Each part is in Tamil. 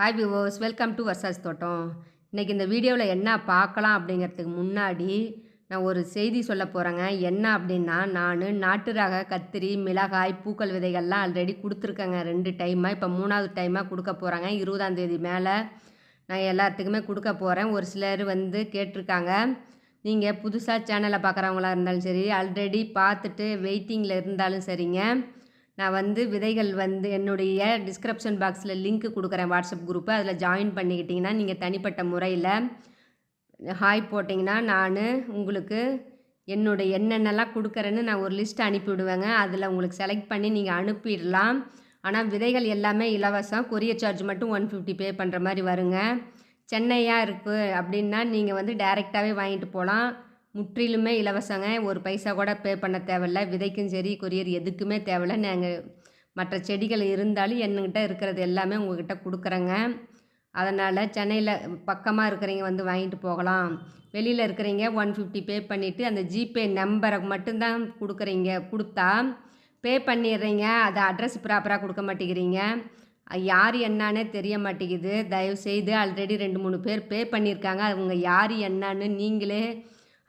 Hi viewers welcome to Varsha's தோட்டம் இன்றைக்கி இந்த வீடியோவில் என்ன பார்க்கலாம் அப்படிங்கிறதுக்கு முன்னாடி நான் ஒரு செய்தி சொல்ல போகிறேங்க என்ன அப்படின்னா நான் நாட்டு ரக கத்திரி மிளகாய் பூக்கள் விதைகள்லாம் ஆல்ரெடி கொடுத்துருக்கேங்க. ரெண்டு டைமாக இப்போ மூணாவது டைமாக கொடுக்க போகிறாங்க இருபதாந்தேதி மேலே நான் எல்லாத்துக்குமே கொடுக்க போகிறேன் ஒரு சிலர் வந்து கேட்டிருக்காங்க. நீங்கள் புதுசாக சேனலை பார்க்குறவங்களா இருந்தாலும் சரி ஆல்ரெடி பார்த்துட்டு வெயிட்டிங்கில் இருந்தாலும் சரிங்க. நான் வந்து விதைகள் வந்து என்னுடைய டிஸ்கிரிப்ஷன் பாக்ஸில் லிங்க் கொடுக்குறேன் வாட்ஸ்அப் குரூப்பு அதில் ஜாயின் பண்ணிக்கிட்டிங்கன்னா நீங்கள் தனிப்பட்ட முறையில் ஹாய் போட்டிங்கன்னா நான் உங்களுக்கு என்னுடைய என்னென்னலாம் கொடுக்குறேன்னு நான் ஒரு லிஸ்ட் அனுப்பிவிடுவேங்க அதில் உங்களுக்கு செலக்ட் பண்ணி நீங்கள் அனுப்பிடலாம். ஆனால் விதைகள் எல்லாமே இலவசம். கொரியர் சார்ஜ் மட்டும் ஒன் ஃபிஃப்டி பே பண்ணுற மாதிரி வருங்க. சென்னையாக இருக்குது அப்படின்னா நீங்கள் வந்து டைரெக்டாகவே வாங்கிட்டு போகலாம். முற்றிலுமே இலவசங்க. ஒரு பைசா கூட பே பண்ண தேவையில்ல. விதைக்கும் சரி கொரியர் எதுக்குமே தேவையில்ல. நாங்கள் மற்ற செடிகள் இருந்தாலும் என்கிட்ட இருக்கிறது எல்லாமே உங்ககிட்ட கொடுக்குறேங்க. அதனால் சென்னையில் பக்கமாக இருக்கிறவங்க வந்து வாங்கிட்டு போகலாம். வெளியில் இருக்கிறீங்க ஒன் ஃபிஃப்டி பே பண்ணிவிட்டு அந்த ஜிபே நம்பரை மட்டும்தான் கொடுக்குறீங்க. கொடுத்தா பே பண்ணிடுறீங்க. அதை அட்ரஸ் ப்ராப்பராக கொடுக்க மாட்டேங்கிறீங்க. யார் என்னன்னே தெரிய மாட்டேங்குது. தயவு செய்து ஆல்ரெடி ரெண்டு மூணு பேர் பே பண்ணியிருக்காங்க. அவங்க யார் என்னான்னு நீங்களே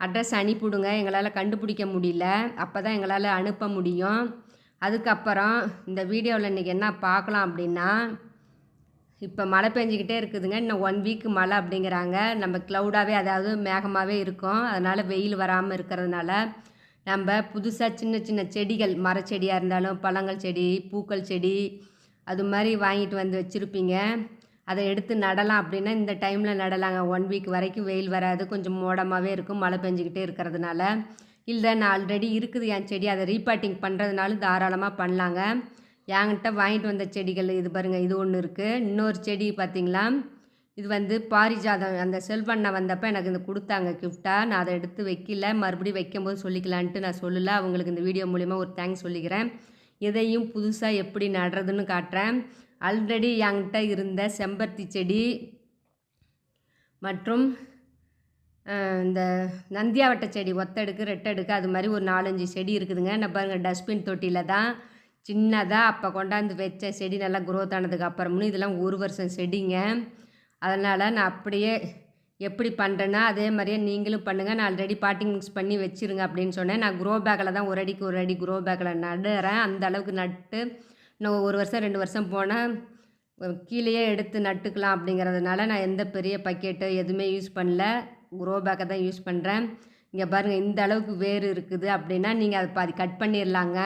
அட்ரஸ் அனுப்பிவிடுங்க. எங்களால் கண்டுபிடிக்க முடியல. அப்போ தான் எங்களால் அனுப்ப முடியும். அதுக்கப்புறம் இந்த வீடியோவில் இன்றைக்கி என்ன பார்க்கலாம் அப்படின்னா இப்போ மழை பெஞ்சிக்கிட்டே இருக்குதுங்க. இன்னும் ஒன் வீக் மழை அப்படிங்கிறாங்க. நம்ம க்ளவுடாகவே அதாவது மேகமாகவே இருக்கும். அதனால் வெயில் வராமல் இருக்கிறதுனால நம்ம புதுசாக சின்ன சின்ன செடிகள் மரச்செடியாக இருந்தாலும் பழங்கள் செடி பூக்கள் செடி அது மாதிரி வாங்கிட்டு வந்து வச்சுருப்பீங்க. அதை எடுத்து நடலாம் அப்படின்னா இந்த டைமில் நடலாங்க. ஒன் வீக் வரைக்கும் வெயில் வராது. கொஞ்சம் மோடமாகவே இருக்கும். மழை பெஞ்சிக்கிட்டே இருக்கிறதுனால. இல்லை நான் ஆல்ரெடி இருக்குது. என் செடி அதை ரீபாட்டிங் பண்ணுறதுனாலும் தாராளமாக பண்ணலாங்க. என்கிட்ட வாங்கிட்டு வந்த செடிகள் இது பாருங்கள் இது ஒன்று இருக்குது இன்னொரு செடி பார்த்திங்களா இது வந்து பாரிஜாதம். அந்த செல்வண்ணை வந்தப்போ எனக்கு இந்த கொடுத்தாங்க கிஃப்டாக நான் அதை எடுத்து வைக்கல. மறுபடியும் வைக்கும்போது சொல்லிக்கலான்ட்டு நான் சொல்லலை. அவங்களுக்கு இந்த வீடியோ மூலிமா ஒரு தேங்க்ஸ் சொல்லிக்கிறேன். இதையும் புதுசாக எப்படி நடுறதுன்னு காட்டுறேன். ஆல்ரெடி என்கிட்ட இருந்த செம்பருத்தி செடி மற்றும் இந்த நந்தியாவட்ட செடி ஒத்தடுக்கு ரெட்டடுக்கு அது மாதிரி ஒரு நாலஞ்சு செடி இருக்குதுங்க. நான் பாருங்கள் டஸ்ட்பின் தொட்டியில் தான் சின்னதாக அப்போ கொண்டாந்து வச்ச செடி நல்லா குரோத் ஆனதுக்கு அப்புறமும் இதெல்லாம் ஒரு வருஷம் செடிங்க. அதனால் நான் அப்படியே எப்படி பண்ணுறேன்னா அதே மாதிரியே நீங்களும் பண்ணுங்கள் நான் ஆல்ரெடி பாட்டிங் மிக்ஸ் பண்ணி வச்சுருங்க அப்படின்னு சொன்னேன். நான் குரோ பேக்கில் தான் ஒரு அடிக்கு ஒரு அடி குரோ பேக்கில் நடுறேன். அந்த அளவுக்கு நட்டு இன்னும் ஒரு வருஷம் ரெண்டு வருஷம் போனால் கீழேயே எடுத்து நட்டுக்கலாம் அப்படிங்கிறதுனால நான் எந்த பெரிய பக்கெட்டு எதுவுமே யூஸ் பண்ணல. குரோ பேக்கை தான் யூஸ் பண்ணுறேன் இங்கே பாருங்கள் இந்த அளவுக்கு வேர் இருக்குது அப்படின்னா நீங்கள் அதை பாதி கட் பண்ணிடலாங்க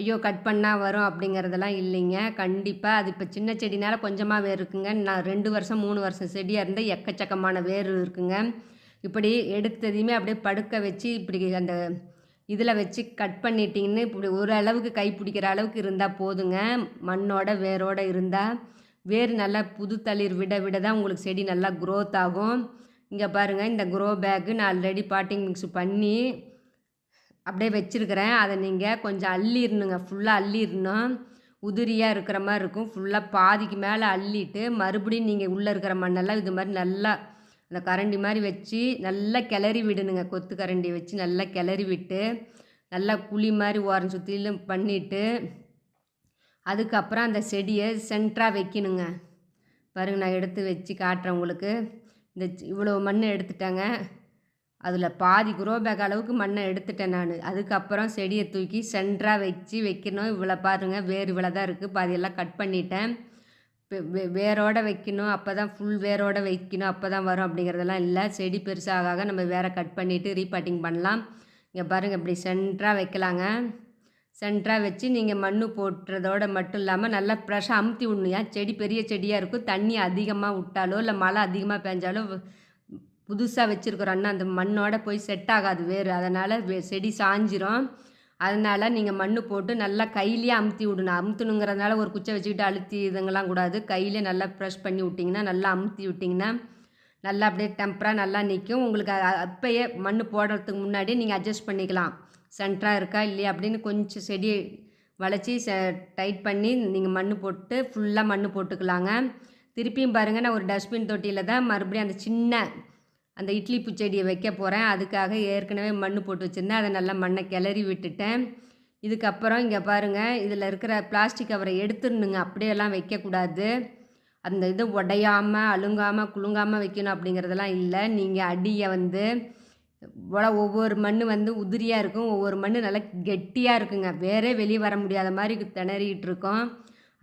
ஐயோ கட் பண்ணால் வரும் அப்படிங்கிறதெல்லாம் இல்லைங்க. கண்டிப்பாக அது இப்போ சின்ன செடினால கொஞ்சமாக வேர் இருக்குங்க. நான் ரெண்டு வருஷம் மூணு வருஷம் செடியாக இருந்தால் எக்கச்சக்கமான வேர் இருக்குங்க. இப்படி எடுத்ததையுமே அப்படியே படுக்க வச்சு இப்படி அந்த இதில் வச்சு கட் பண்ணிட்டீங்கன்னு இப்படி ஒரு அளவுக்கு கை பிடிக்கிற அளவுக்கு இருந்தால் போதுங்க. மண்ணோட வேரோடு இருந்தால் வேர் நல்லா புது தளிர் விட விட தான் உங்களுக்கு செடி நல்லா க்ரோத் ஆகும். இங்கே பாருங்கள் இந்த க்ரோ பேக்கு நான் ஆல்ரெடி பாட்டிங் மிக்ஸ் பண்ணி அப்படியே வச்சுருக்கிறேன். அதை நீங்கள் கொஞ்சம் அள்ளிடணுங்க. ஃபுல்லாக அள்ளிடணும். உதிரியாக இருக்கிற மாதிரி இருக்கும். ஃபுல்லாக பாதிக்கு மேலே அள்ளிட்டு மறுபடியும் நீங்கள் உள்ளே இருக்கிற மண்ணெல்லாம் இது மாதிரி நல்லா அந்த கரண்டி மாதிரி வச்சு நல்லா கிளறி விடணுங்க. கொத்து கரண்டி வச்சு நல்லா கிளறி விட்டு நல்லா குழி மாதிரி ஓரம் சுற்றிலும் பண்ணிவிட்டு அதுக்கப்புறம் அந்த செடியை சென்டராக வைக்கணுங்க. பாருங்கள் நான் எடுத்து வச்சு காட்டுறேன் உங்களுக்கு. இந்த இவ்வளோ மண் எடுத்துட்டேங்க. அதில் பாதி குரோ பேக் அளவுக்கு மண்ணை எடுத்துட்டேன் நான். அதுக்கப்புறம் செடியை தூக்கி சென்டராக வச்சு வைக்கணும். இவ்வளோ பாருங்கள் வேறு இவ்வளோ தான் இருக்குது பாதியெல்லாம் கட் பண்ணிட்டேன். வேரோடு வைக்கணும் அப்போ தான் ஃபுல் வேரோடு வைக்கணும் அப்போ தான் வரும் அப்படிங்கிறதெல்லாம் இல்லை. செடி பெருசாக நம்ம வேற கட் பண்ணிவிட்டு ரீபாட்டிங் பண்ணலாம். இங்கே பாருங்கள் இப்படி சென்டராக வைக்கலாங்க. சென்டராக வச்சு நீங்கள் மண் போட்டுறதோட மட்டும் இல்லாமல் நல்லா ஃப்ரெஷ்ஷாக அமுத்தி விடணும் ஏன் செடி பெரிய செடியாக இருக்கும். தண்ணி அதிகமாக விட்டாலோ இல்லை மழை அதிகமாக பெஞ்சாலோ புதுசாக வச்சுருக்குறோன்னா அந்த மண்ணோட போய் செட் ஆகாது வேறு. அதனால் செடி சாஞ்சிரும். அதனால் நீங்கள் மண் போட்டு நல்லா கையிலேயே அமுத்தி விடணும். அமுத்தணுங்கிறதுனால ஒரு குச்சை வச்சுக்கிட்டு அழுத்தி இதுங்கெல்லாம் கூடாது. கையிலே நல்லா ப்ரெஷ் பண்ணி விட்டிங்கன்னா நல்லா அமுத்தி விட்டிங்கன்னா நல்லா அப்படியே டெம்பராக நல்லா நிற்கும் உங்களுக்கு அப்பயே மண் போடுறதுக்கு முன்னாடி நீங்கள் அட்ஜஸ்ட் பண்ணிக்கலாம். சென்டராக இருக்கா இல்லையா அப்படின்னு கொஞ்சம் செடி வளைச்சி டைட் பண்ணி நீங்கள் மண் போட்டு ஃபுல்லாக மண் போட்டுக்கலாங்க. திருப்பியும் பாருங்கள் நான் ஒரு டஸ்ட்பின் தொட்டியில் தான் மறுபடியும் அந்த சின்ன அந்த இட்லி பூச்செடியை வைக்க போகிறேன் அதுக்காக ஏற்கனவே மண் போட்டு வச்சுருந்தேன். அதை நல்லா மண்ணை கிளறி விட்டுட்டேன். இதுக்கப்புறம் இங்கே பாருங்கள் இதில் இருக்கிற பிளாஸ்டிக் கவரை எடுத்துடணுங்க. அப்படியெல்லாம் வைக்கக்கூடாது. அந்த இது உடையாமல் அழுங்காமல் குலுங்காமல் வைக்கணும் அப்படிங்கிறதெல்லாம் இல்லை. நீங்கள் அடியை வந்து ஒவ்வொரு மண் வந்து உதிரியாக இருக்கும். ஒவ்வொரு மண் நல்லா கெட்டியாக இருக்குங்க. வேறே வெளியே வர முடியாத மாதிரி திணறிக்கிட்டு இருக்கோம்.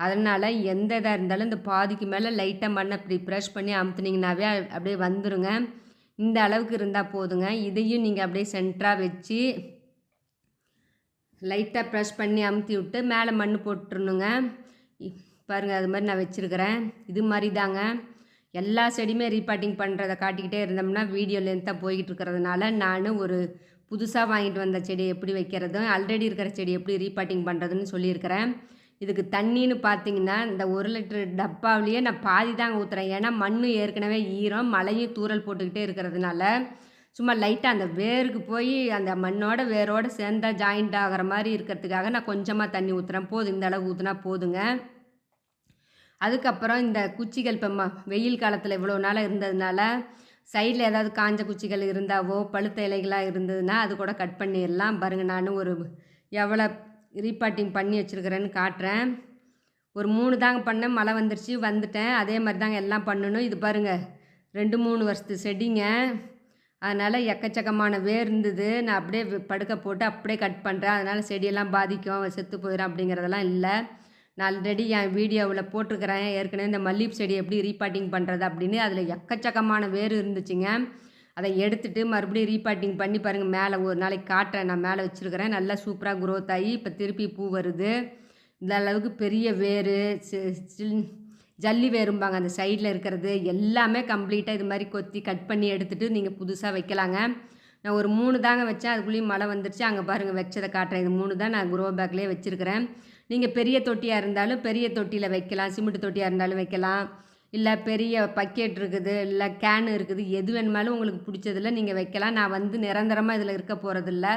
அதனால் எந்த இதாக இருந்தாலும் இந்த பாதிக்கு மேலே லைட்டாக மண்ணை இப்படி ப்ரெஷ் பண்ணி அமுத்துனீங்கனாவே அப்படியே வந்துடுங்க இந்த அளவுக்கு இருந்தால் போதுங்க. இதையும் நீங்கள் அப்படியே சென்டராக வச்சு லைட்டாக ப்ரெஷ் பண்ணி அமுத்தி விட்டு மேலே மண் போட்டுருணுங்க பாருங்கள் அது மாதிரி நான் வச்சுருக்கிறேன். இது மாதிரி தாங்க எல்லா செடியுமே ரீபாட்டிங் பண்ணுறதை காட்டிக்கிட்டே இருந்தோம்னா வீடியோ லென்த்தாக போய்கிட்டு இருக்கிறதுனால நான் ஒரு புதுசாக வாங்கிட்டு வந்த செடி எப்படி வைக்கிறதும் ஆல்ரெடி இருக்கிற செடி எப்படி ரீபாட்டிங் பண்ணுறதுன்னு சொல்லியிருக்கிறேன். இதுக்கு தண்ணின்னு பார்த்தீங்கன்னா இந்த ஒரு லிட்டர் டப்பாவிலேயே நான் பாதி தாங்க ஊற்றுறேன் ஏன்னா மண் ஏற்கனவே ஈரம் மழையும் தூறல் போட்டுக்கிட்டே இருக்கிறதுனால சும்மா லைட்டாக அந்த வேருக்கு போய் அந்த மண்ணோட வேரோடு சேர்ந்தா ஜாயிண்ட் ஆகிற மாதிரி இருக்கிறதுக்காக நான் கொஞ்சமாக தண்ணி ஊற்றுறேன் போதும் இந்த அளவு ஊற்றுனா போதுங்க. அதுக்கப்புறம் இந்த குச்சிகள் இப்போ ம வெயில் காலத்தில் இவ்வளோ நாளாக இருந்ததுனால சைடில் ஏதாவது காஞ்ச குச்சிகள் இருந்தாவோ பழுத்த இலைகளாக இருந்ததுன்னா அது கூட கட் பண்ணிடலாம். பாருங்கள் நான் ஒரு எவ்வளோ ரீபாட்டிங் பண்ணி வச்சுருக்கிறேன்னு காட்டுறேன். ஒரு மூணு தாங்க பண்ணேன் மழை வந்துருச்சு வந்துட்டேன். அதே மாதிரி தாங்க எல்லாம் பண்ணணும். இது பாருங்கள் ரெண்டு மூணு வருஷத்து செடிங்க. அதனால் எக்கச்சக்கமான வேர் இருந்தது. நான் அப்படியே படுக்க போட்டு அப்படியே கட் பண்ணுறேன் அதனால் செடியெல்லாம் பாதிக்கும் செத்து போயிடும் அப்படிங்கிறதெல்லாம் இல்லை. நான் ஆல்ரெடி என் வீடியோவில் போட்டிருக்கிறேன். ஏற்கனவே இந்த மல்லிகை செடி எப்படி ரீபாட்டிங் பண்ணுறது அப்படின்னு. அதில் எக்கச்சக்கமான வேர் இருந்துச்சுங்க. அதை எடுத்துட்டு மறுபடியும் ரீபாட்டிங் பண்ணி பாருங்கள் மேலே ஒரு நாளைக்கு காட்டுறேன். நான் மேலே வச்சுருக்கிறேன். நல்லா சூப்பராக க்ரோத் ஆகி இப்போ திருப்பி பூ வருது. இந்த அளவுக்கு பெரிய வேர் ஜல்லி வேரும்பாங்க. அந்த சைடில் இருக்கிறது எல்லாமே கம்ப்ளீட்டாக இது மாதிரி கொத்தி கட் பண்ணி எடுத்துகிட்டு நீங்கள் புதுசாக வைக்கலாங்க. நான் ஒரு மூணு தாங்க வச்சேன். அதுக்குள்ளேயும் மழை வந்துருச்சு. அங்கே பாருங்கள் வச்சதை காட்டுறேன். இது மூணு தான் நான் குரோ பேக்லேயே வச்சுருக்கிறேன். நீங்கள் பெரிய தொட்டியாக இருந்தாலும் பெரிய தொட்டியில் வைக்கலாம். சிமெண்ட் தொட்டியாக இருந்தாலும் வைக்கலாம். இல்லை பெரிய பக்கெட் இருக்குது இல்லை கேன் இருக்குது எது வேணுமாலும் உங்களுக்கு பிடிச்சதில்ல நீங்கள் வைக்கலாம். நான் வந்து நிரந்தரமாக இதில் இருக்க போகிறதில்ல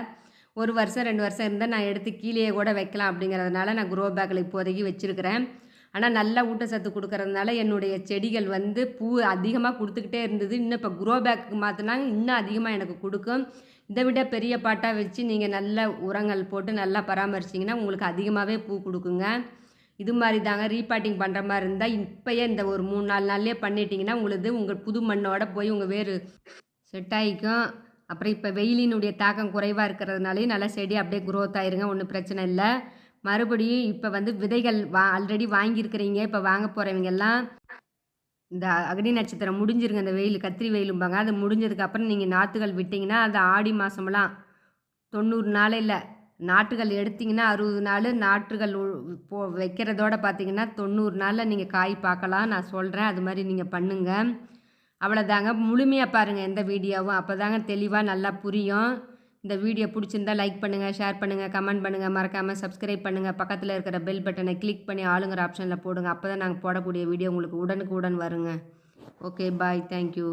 ஒரு வருஷம் ரெண்டு வருஷம் இருந்தால் நான் எடுத்து கீழேயே கூட வைக்கலாம் அப்படிங்கிறதுனால நான் குரோ பேக்கில் இப்போதைக்கு வச்சுருக்கிறேன். ஆனால் நல்லா ஊட்டச்சத்து கொடுக்கறதுனால என்னுடைய செடிகள் வந்து பூ அதிகமாக கொடுத்துக்கிட்டே இருந்தது. இன்னும் இப்போ குரோ பேக்கு மாற்றினாங்க இன்னும் அதிகமாக எனக்கு கொடுக்கும். இதை விட பெரிய பாட்டாக வச்சு நீங்கள் நல்ல உரங்கள் போட்டு நல்லா பராமரிச்சிங்கன்னா உங்களுக்கு அதிகமாகவே பூ கொடுக்குங்க. இது மாதிரி தாங்க ரீபாட்டிங் பண்ணுற மாதிரி இருந்தால் இப்போயே இந்த ஒரு மூணு நாலு நாள்லேயே பண்ணிட்டீங்கன்னா உங்களுக்கு உங்கள் புது மண்ணோட போய் உங்கள் வேர் செட் ஆகிக்கும் அப்புறம் இப்போ வெயிலினுடைய தாக்கம் குறைவாக இருக்கிறதுனாலையும் நல்லா செடி அப்படியே குரோத் ஆயிருங்க ஒன்றும் பிரச்சனை இல்லை. மறுபடியும் இப்போ வந்து விதைகள் வா ஆல்ரெடி வாங்கியிருக்கிறீங்க இப்போ வாங்க போகிறவங்க எல்லாம் இந்த அக்னி நட்சத்திரம் முடிஞ்சிருங்க இந்த வெயில் கத்திரி வெயிலும்பாங்க. அது முடிஞ்சதுக்கப்புறம் நீங்கள் நாற்றுகள் விட்டிங்கன்னா அது ஆடி மாதமெல்லாம் தொண்ணூறு நாள் இல்லை நாற்றுகள் எடுத்தீங்கன்னா அறுபது நாள் நாற்றுகள் உ- போ வைக்கிறதோட பார்த்தீங்கன்னா தொண்ணூறு நாளில் நீங்கள் காய் பார்க்கலாம் நான் சொல்கிறேன் அது மாதிரி நீங்கள் பண்ணுங்கள் அவ்வளோதாங்க முழுமையாக பாருங்கள் எந்த வீடியோவும். அப்போ தாங்க தெளிவாக நல்லா புரியும். இந்த வீடியோ பிடிச்சிருந்தா லைக் பண்ணுங்கள் ஷேர் பண்ணுங்கள் கமெண்ட் பண்ணுங்கள் மறக்காமல் சப்ஸ்கிரைப் பண்ணுங்கள் பக்கத்தில் இருக்கிற பெல் பட்டனை கிளிக் பண்ணி ஆளுங்கிற ஆப்ஷனில் போடுங்க. அப்போ தான் நாங்கள் போடக்கூடிய வீடியோ உங்களுக்கு உடனுக்கு உடன் வருங்க. Okay bye. Thank you.